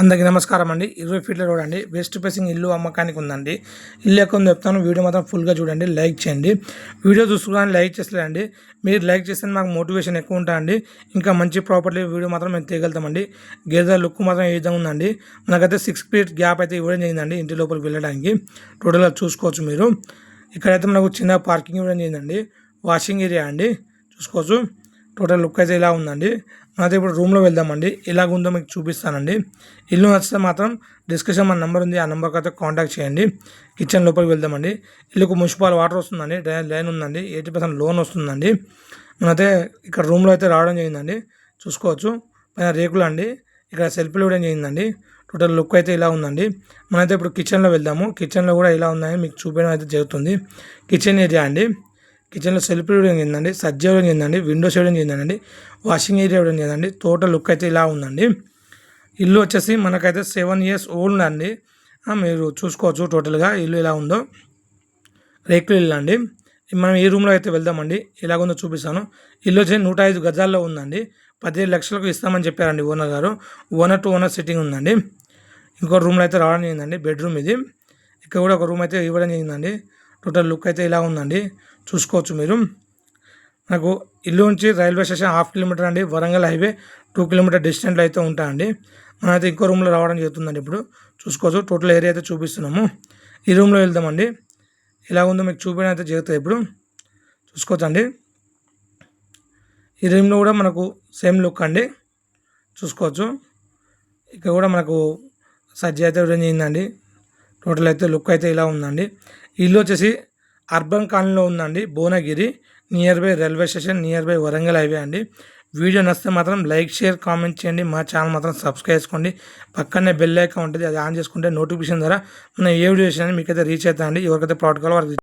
అందరికీ నమస్కారం అండి ఇరవై ఫీట్ల రోడ్ అండి. వెస్ట్ ఫేసింగ్ ఇల్లు అమ్మకానికి ఉందండి. ఇల్లు ఎక్కడ చెప్తాను. వీడియో మాత్రం ఫుల్గా చూడండి. లైక్ చేయండి. వీడియో చూసుకోవడానికి లైక్ చేస్తలేండి మీరు లైక్ చేస్తే మాకు మోటివేషన్ ఎక్కువ ఉంటుందండి. ఇంకా మంచి ప్రాపర్టీ వీడియో మాత్రం మేము తీయగలుగుతామండి. గేదె లుక్ మాత్రం ఏ విధంగా ఉందండి. మనకైతే సిక్స్ ఫీట్ గ్యాప్ అయితే ఇవ్వడం జరిగిందండి ఇంటి లోపలికి వెళ్ళడానికి. టోటల్గా చూసుకోవచ్చు మీరు. ఇక్కడైతే మనకు చిన్న పార్కింగ్ ఇవ్వడం జరిగిందండి. వాషింగ్ ఏరియా అండి. చూసుకోవచ్చు. టోటల్ లుక్ అయితే ఇలా ఉందండి. మనతో ఇప్పుడు రూమ్లో వెళ్దామండి. ఎలాగుందో మీకు చూపిస్తానండి. ఇల్లు నచ్చితే మాత్రం డిస్కషన్ మన నెంబర్ ఉంది. ఆ నెంబర్కి అయితే కాంటాక్ట్ చేయండి. కిచెన్ లోపలికి వెళ్దామండి. ఇల్లుకు మున్సిపల్ వాటర్ వస్తుందండి. లైన్ ఉందండి. ఎయిటీ పర్సెంట్ లోన్ వస్తుందండి. మనైతే ఇక్కడ రూమ్లో అయితే రావడం జరిగిందండి. చూసుకోవచ్చు. పైన రేకులు అండి. ఇక్కడ సెల్ఫీలు కూడా చేయిందండి టోటల్ లుక్ అయితే ఇలా ఉందండి. మనైతే ఇప్పుడు కిచెన్లో వెళ్దాము. కిచెన్లో కూడా ఇలా ఉందని మీకు చూపించడం అయితే జరుగుతుంది. కిచెన్ ఏరియా అండి. కిచెన్లో సెల్ఫ్ ఇవ్వడం చెందండి సజ్జ ఇవ్వడం చెందండి విండోస్ ఇవ్వడం చెందండి వాషింగ్ ఏరియా ఇవ్వడం చెందండి టోటల్ లుక్ అయితే ఇలా ఉందండి. ఇల్లు వచ్చేసి మనకైతే సెవెన్ ఇయర్స్ ఓల్డ్ అండి. మీరు చూసుకోవచ్చు టోటల్గా ఇల్లు ఎలా ఉందో. రేకులు ఇల్లు అండి. మనం ఏ రూమ్లో అయితే వెళ్దామండి. ఎలాగుందో చూపిస్తాను. ఇల్లు వచ్చి నూట ఐదు గజాల్లో ఉందండి. పదిహేడు లక్షలకు ఇస్తామని చెప్పారండి ఓనర్ గారు. ఓనర్ టు ఓనర్ సిట్టింగ్ ఉందండి. ఇంకో రూమ్లో అయితే రావడం జరిగిందండి. బెడ్రూమ్ ఇది. ఇక్కడ కూడా ఒక రూమ్ అయితే ఇవ్వడం జరిగిందండి. టోటల్ లుక్ అయితే ఇలా ఉందండి. చూసుకోవచ్చు మీరు. నాకు ఇల్లు నుంచి రైల్వే స్టేషన్ హాఫ్ కిలోమీటర్ అండి. వరంగల్ హైవే టూ కిలోమీటర్ డిస్టెంట్లో అయితే ఉంటాయండి మనమైతే ఇంకో రూమ్లో రావడం జరుగుతుందండి ఇప్పుడు. చూసుకోవచ్చు. టోటల్ ఏరియా అయితే చూపిస్తున్నాము. ఈ రూమ్లో వెళ్దామండి. ఎలా ఉందో మీకు చూపించడం అయితే జరుగుతుంది ఇప్పుడు చూసుకోవచ్చండి ఈ రూమ్లో కూడా మనకు సేమ్ లుక్ అండి. చూసుకోవచ్చు. ఇక్కడ కూడా మనకు సజ్జ అయితే ఇవ్వడం అయిందండి. టోటల్ అయితే లుక్ అయితే ఇలా ఉందండి. ఇల్లు వచ్చేసి అర్బన్ కాలనీలో ఉందండి Bhuvanagiri. Near by railway station near by Warangal highway అండి. వీడియో నచ్చితే మాత్రం లైక్ షేర్ కామెంట్ చేయండి. మా ఛానల్ మాత్రం సబ్స్క్రైబ్ చేసుకోండి. పక్కనే బెల్ ఐకాన్ ఉంటుంది అది ఆన్ చేసుకుంటే నోటిఫికేషన్ ద్వారా మనం ఏ వీడియో చేసినా మీకైతే రీచ్ అవుతాయండి. ఎవరికైతే ప్లాట్ కావాలో వారికి